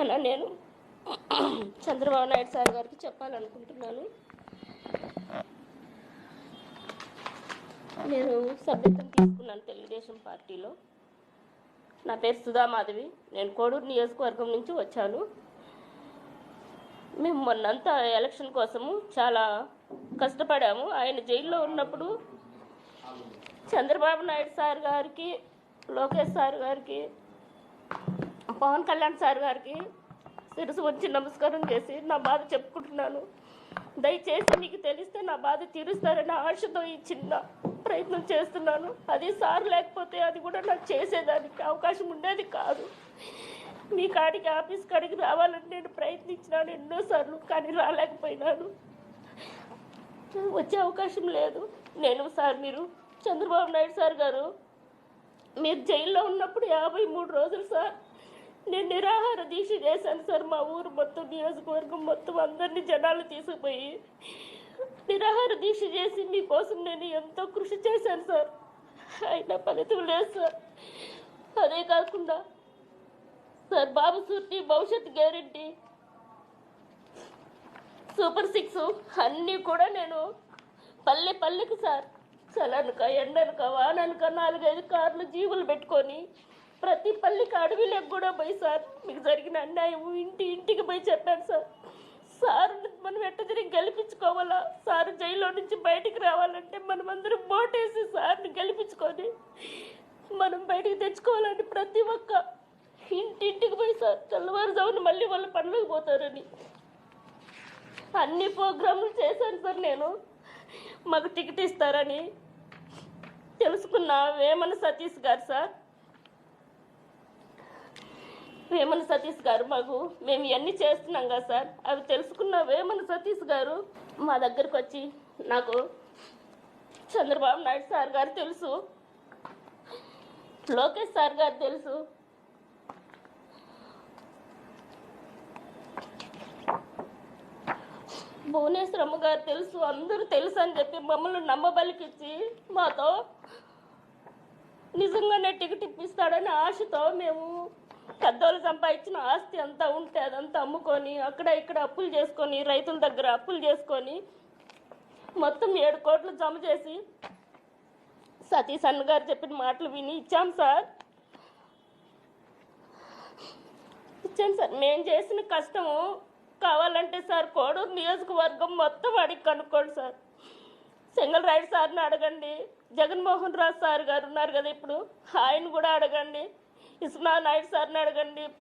అలా నేను చంద్రబాబు నాయుడు సార్ గారికి చెప్పాలనుకుంటున్నాను. నేను సభ్యత్వం తీసుకున్నాను తెలుగుదేశం పార్టీలో. నా పేరు సుధా మాధవి. నేను కోడూరు నియోజకవర్గం నుంచి వచ్చాను. మేము మొన్నంతా ఎలక్షన్ కోసము చాలా కష్టపడాము. ఆయన జైల్లో ఉన్నప్పుడు చంద్రబాబు నాయుడు సార్ గారికి లోకేష్ సార్ గారికి పవన్ కళ్యాణ్ సార్ గారికి శిరసు వచ్చి నమస్కారం చేసి నా బాధ చెప్పుకుంటున్నాను. దయచేసి మీకు తెలిస్తే నా బాధ తీరుస్తారని ఆశతో ఈ చిన్న ప్రయత్నం చేస్తున్నాను. అది సార్ లేకపోతే అది కూడా నాకు చేసేదానికి అవకాశం ఉండేది కాదు. మీ కాడికి ఆఫీస్ కాడికి రావాలని నేను ప్రయత్నించినాను ఎన్నోసార్లు కానీ రాలేకపోయినాను. వచ్చే అవకాశం లేదు. నేను సార్ మీరు చంద్రబాబు నాయుడు సార్ గారు మీరు జైల్లో ఉన్నప్పుడు యాభై మూడు రోజులు సార్ నేను నిరాహార దీక్ష చేశాను సార్. మా ఊరు మొత్తం నియోజకవర్గం మొత్తం అందరినీ జనాలు తీసుకుపోయి నిరాహార దీక్ష చేసి మీకోసం నేను ఎంతో కృషి చేశాను సార్. అయినా ఫలితం లేదు సార్. అదే కాకుండా సార్ బాబు సూర్తి భవిష్యత్ గ్యారంటీ సూపర్ సిక్స్ అన్నీ కూడా నేను పల్లె పల్లెకి సార్. చలనక ఎండనక వాననక నాలుగైదు కార్లు జీవులు పెట్టుకొని ప్రతి పల్లెకి అడవిలోకి కూడా పోయి సార్ మీకు జరిగిన అన్యాయం ఇంటి ఇంటికి పోయి చెప్పాను సార్. సార్ మనం ఎట్ట తిరిగి గెలిపించుకోవాలా? సార్ జైల్లో నుంచి బయటికి రావాలంటే మనం అందరం ఓటేసి సార్ని గెలిపించుకొని మనం బయటికి తెచ్చుకోవాలని ప్రతి ఒక్క ఇంటింటికి పోయి సార్ తెల్లవారుజామున మళ్ళీ వాళ్ళ పనులకు పోతారని. అన్ని ప్రోగ్రాములు చేశాను సార్ నేను. మాకు టికెట్ ఇస్తారని. తెలుసుకున్న వేమన సతీష్ గారు సార్? వేమన సతీష్ గారు మాకు మేము ఇవన్నీ చేస్తున్నాం కదా సార్. అవి తెలుసుకున్న వేమన సతీష్ గారు మా దగ్గరకు వచ్చి నాకు చంద్రబాబు నాయుడు సార్ గారు తెలుసు లోకేష్ సార్ గారు తెలుసు. భువనేశ్వరమ్మ గారు తెలుసు అందరూ తెలుసు అని చెప్పి మమ్మల్ని నమ్మబలికిచ్చి మాతో నిజంగానే టికెట్ ఇప్పిస్తాడని ఆశతో మేము పెద్దోళ్ళు సంపాదించిన ఆస్తి అంతా ఉంటే అదంతా అమ్ముకొని అక్కడ ఇక్కడ అప్పులు చేసుకొని రైతుల దగ్గర అప్పులు చేసుకొని మొత్తం ఏడు కోట్లు జమ చేసి సతీష్ అన్న గారు చెప్పిన మాటలు విని ఇచ్చాం సార్. ఇచ్చాం సార్. మేము చేసిన కష్టము కావాలంటే సార్ కోడూరు నియోజకవర్గం మొత్తం అడిగి కనుక్కోండి సార్. సింగల్ రైడ్ సార్ని అడగండి. జగన్మోహన్ రావు సార్ గారు ఉన్నారు కదా ఇప్పుడు. ఆయన కూడా అడగండి. ఇస్మా నాయుడు సార్ని అడగండి.